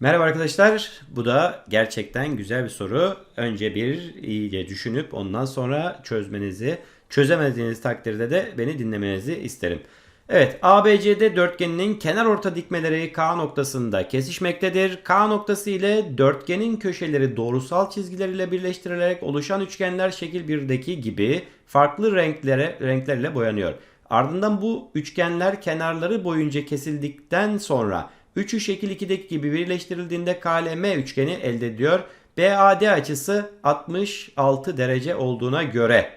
Merhaba arkadaşlar. Bu da gerçekten güzel bir soru. Önce bir iyice düşünüp ondan sonra çözmenizi, çözemediğiniz takdirde de beni dinlemenizi isterim. Evet, ABCD dörtgeninin kenar orta dikmeleri K noktasında kesişmektedir. K noktası ile dörtgenin köşeleri doğrusal çizgiler ile birleştirilerek oluşan üçgenler şekil 1'deki gibi farklı renklere renklerle boyanıyor. Ardından bu üçgenler kenarları boyunca kesildikten sonra Üçü şekil 2'deki gibi birleştirildiğinde KLM üçgeni elde ediyor. BAD açısı 66 derece olduğuna göre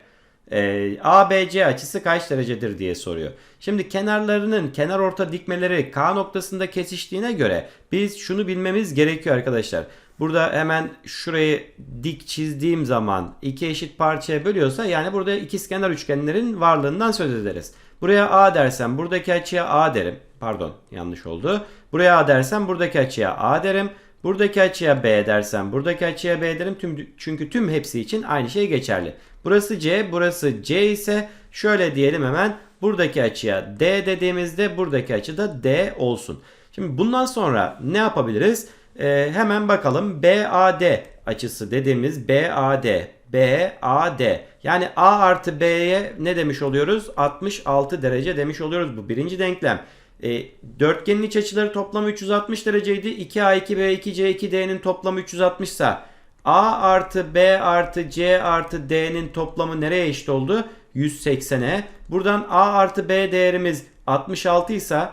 e, ABC açısı kaç derecedir diye soruyor. Şimdi kenarlarının kenar orta dikmeleri K noktasında kesiştiğine göre biz şunu bilmemiz gerekiyor arkadaşlar. Burada hemen şurayı dik çizdiğim zaman iki eşit parçaya bölüyorsa yani burada ikizkenar üçgenlerin varlığından söz ederiz. Buraya A dersem buradaki açıya A derim. Pardon yanlış oldu. Buraya A dersem buradaki açıya A derim. Buradaki açıya B dersem buradaki açıya B derim. Tüm, çünkü tüm hepsi için aynı şey geçerli. Burası C, burası C ise şöyle diyelim hemen buradaki açıya D dediğimizde buradaki açı da D olsun. Şimdi bundan sonra ne yapabiliriz? Ee, hemen bakalım BAD açısı dediğimiz BAD BAD yani A artı B'ye ne demiş oluyoruz? 66 derece demiş oluyoruz bu birinci denklem. E, dörtgenin iç açıları toplamı 360 dereceydi. 2A, 2B, 2C, 2D'nin toplamı 360 ise A artı B artı C artı D'nin toplamı nereye eşit oldu? 180'e. Buradan A artı B değerimiz 66 ise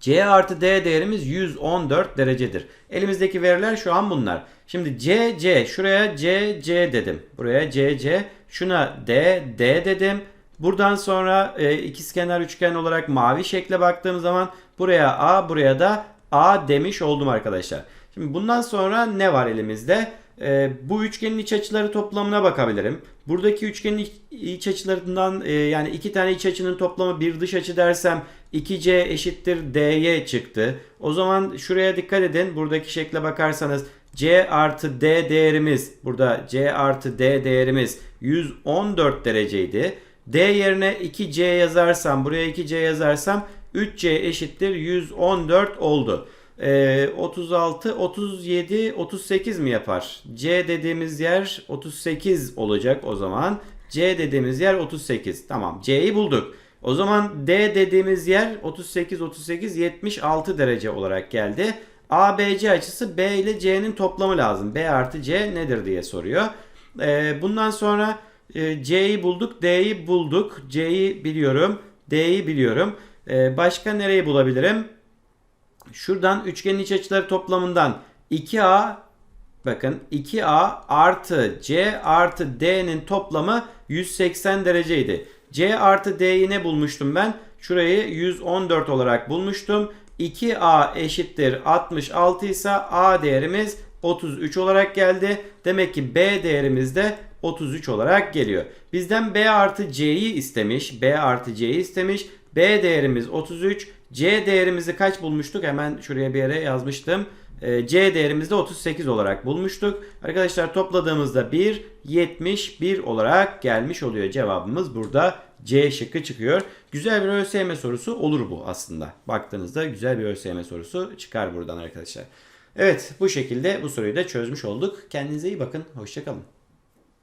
C artı D değerimiz 114 derecedir. Elimizdeki veriler şu an bunlar. Şimdi C, C. Şuraya C, C dedim. Buraya C, C. Şuna D, D dedim. Buradan sonra e, ikizkenar üçgen olarak mavi şekle baktığım zaman buraya A, buraya da A demiş oldum arkadaşlar. Şimdi bundan sonra ne var elimizde? E, bu üçgenin iç açıları toplamına bakabilirim. Buradaki üçgenin iç açılarından e, yani iki tane iç açının toplamı bir dış açı dersem 2C eşittir D'ye çıktı. O zaman şuraya dikkat edin. Buradaki şekle bakarsanız C artı D değerimiz burada C artı D değerimiz 114 dereceydi. D yerine 2C yazarsam buraya 2C yazarsam 3C eşittir 114 oldu. Ee, 36, 37, 38 mi yapar? C dediğimiz yer 38 olacak o zaman. C dediğimiz yer 38. Tamam C'yi bulduk. O zaman D dediğimiz yer 38, 38, 76 derece olarak geldi. ABC açısı B ile C'nin toplamı lazım. B artı C nedir diye soruyor. Ee, bundan sonra e, C'yi bulduk, D'yi bulduk. C'yi biliyorum, D'yi biliyorum. Ee, başka nereyi bulabilirim? Şuradan üçgenin iç açıları toplamından 2A bakın 2A artı C artı D'nin toplamı 180 dereceydi. C artı D'yi ne bulmuştum ben? Şurayı 114 olarak bulmuştum. 2A eşittir 66 ise A değerimiz 33 olarak geldi. Demek ki B değerimiz de 33 olarak geliyor. Bizden B artı C'yi istemiş. B artı C'yi istemiş. B değerimiz 33. C değerimizi kaç bulmuştuk? Hemen şuraya bir yere yazmıştım. Ee, C değerimizi de 38 olarak bulmuştuk. Arkadaşlar topladığımızda 1, 71 olarak gelmiş oluyor. Cevabımız burada C şıkkı çıkıyor. Güzel bir ÖSYM sorusu olur bu aslında. Baktığınızda güzel bir ÖSYM sorusu çıkar buradan arkadaşlar. Evet bu şekilde bu soruyu da çözmüş olduk. Kendinize iyi bakın. Hoşçakalın.